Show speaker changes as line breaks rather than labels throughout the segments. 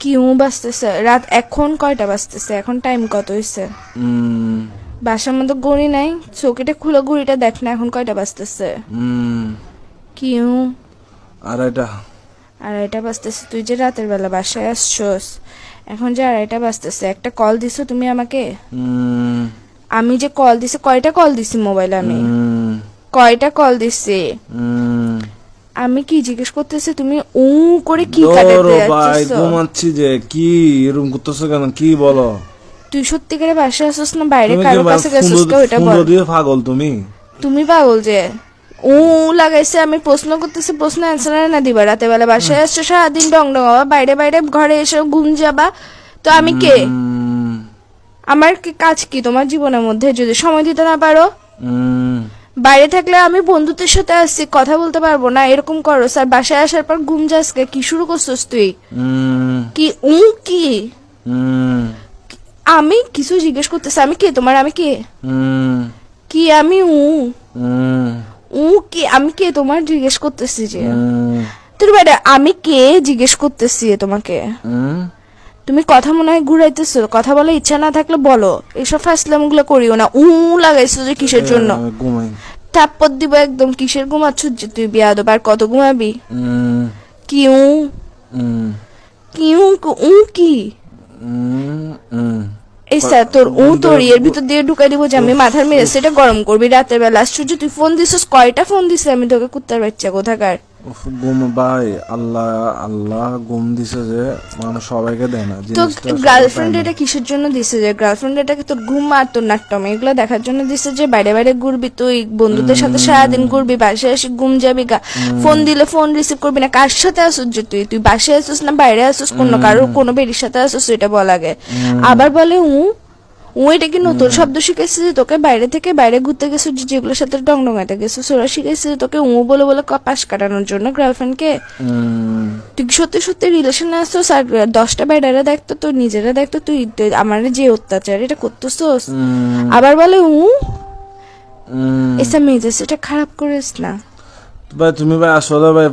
Q বাজতেছে? রাত এখন কয়টা বাজতেছে? এখন টাইম কত হয়েছে বাসার মধ্যে গড়ি নাই চৌকিটা খুলে ঘড়িটা দেখ না এখন কয়টা বাজতেছে? কিউ।
আড়াইটা।
আড়াইটা বাজতেছে তুই যে রাতের বেলা বাসায় আসছোস এখন যে আড়াইটা বাজতেছে একটা কল দিছো তুমি আমাকে? আমি যে কল দিছি কয়টা কল দিছি মোবাইল আমি? কয়টা কল দিছি? আমি কি জিজ্ঞেস করতেছি? তুমি উ করে কি কাটাতে
ভাই ঘুমাচ্ছি যে কি এরকম করতেছো কেন? কি বলো?
তুই সত্যি করে বাসায় আসছিস না বাইরে
তুমি কারও
কাছে গেছিস কেউ? এটা বল।
দিয়ে পাগল তুমি?
তুমি পাগল যে? উ লাগাইছে আমি প্রশ্ন করতেছি প্রশ্ন অ্যান্সার না দিবা। রাতে বেলা বাসায় আসছো সারাদিন ডং ডং হবা বাইরে বাইরে ঘরে এসে ঘুম যাবা। তো আমি কে? আমার কি কাজ কি তোমার জীবনের মধ্যে? যদি সময় দিতে না পারো? বাইরে থাকলে আমি বন্ধুদের সাথে আসছি কথা বলতে পারব না এরকম করো। স্যার বাসায় আসার পর ঘুম যাসকে কি শুরু করছিস তুই? কি উ কি? আমি কিছু জিজ্ঞেস করতেছি আমি কে? তোমার আমি কে? কি আমি উ? উ কি? আমি কে? তোমার জিজ্ঞেস করতেছি যে। তোর বাইরে আমি কে? জিজ্ঞেস করতেছি তোমাকে। তুমি কথা মনে হয় ঘুরাইতেছো কথা বলে ইচ্ছা না থাকলে বলো। এইসব ফাসলামগুলো করিও না উ লাগাইছো যে কিসের জন্য?
ঘুমাই।
থাপ্পর দিব একদম কিসের ঘুমাচ্ছ যে তুই বিয়া দেবো আর কত ঘুমাবি?
হুম
কিউ। উ কি? এই স্যার তোর উ তোর ইয়ের ভিতর দিয়ে ঢুকাই দিব যে আমি মাথার মেরে সেটা গরম করবি রাতের বেলা। আশ্চর্য তুই ফোন দিছিস? কয়টা ফোন দিছিস? আমি তোকে কুত্তার বাচ্চা কোথাকার?
ভাই আল্লাহ আল্লাহ দিছে যে সবাইকে দেয় না।
তো গার্লফ্রেন্ড এটা কিসের জন্য দিছে যে? গার্লফ্রেন্ড এটাকে তোর ঘুম আর তোর নাট্যম এগুলো দেখার জন্য দিছে যে বাইরে বাইরে ঘুরবি তুই বন্ধুদের সাথে সারাদিন ঘুরবি বাসায় এসে ঘুম যাবি গা। ফোন দিলে ফোন রিসিভ করবি না কার সাথে আসুস যে তুই? তুই বাসায় আসুস না বাইরে আসুস কোনো কারোর কোনো বেরির সাথে আসুস এটা বলা আগে। আবার বলে উ ও এটা কি নতুন শব্দ শিখেছে যে তোকে বাইরে থেকে বাইরে ঘুরতে গেছো যেগুলোর সাথে ডং ডঙাতে গেছো ওরা শিখেছে যে তোকে উ বলে বলে পাশ কাটানোর জন্য গার্লফ্রেন্ডকে তুই সত্যি সত্যি রিলেশনে আসছোস আর দশটা বাইরেরা দেখতো তুই নিজেরা দেখতো তুই আমার যে অত্যাচার এটা করতেছোস? আবার বলে উ? এসা মেজাজ এটা খারাপ করিস না।
তুমি ভাই আসলে ভাই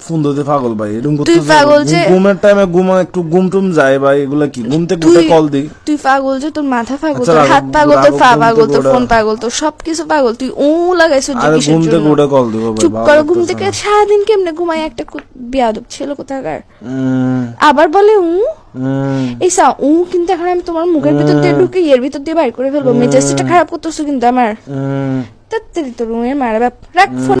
ফোন দিতে পাগল ভাই এরকম করতেছো
পাগল যে-
ঘুমের টাইমে ঘুমা একটু ঘুম টুম যায় ভাই এগুলা কি?
তুই-
কল দিই।
তুই পাগল যে তোর মাথা পাগল
আচ্ছা,
তোর হাত পাগল তোর পা পাগল তোর ফোন পাগল তোর সবকিছু পাগল তুই
ঘুম থেকে উঠে কল দিব ভাই
চুপ করো ঘুম থেকে
না।
সারাদিন কেমনে ঘুমাই একটা বেয়াদব ছিল কোথাকার? আবার বলে উ? এই সা উ কিন্তু এখন আমি তোমার মুখের ভিতর দিয়ে ঢুকে এর ভিতর দিয়ে বাইর করে ফেলব। মেজাজটা খারাপ করতেছো কিন্তু আমার। তাড়াতাড়ি তোর রুমের মারা বাপ রাখ ফোন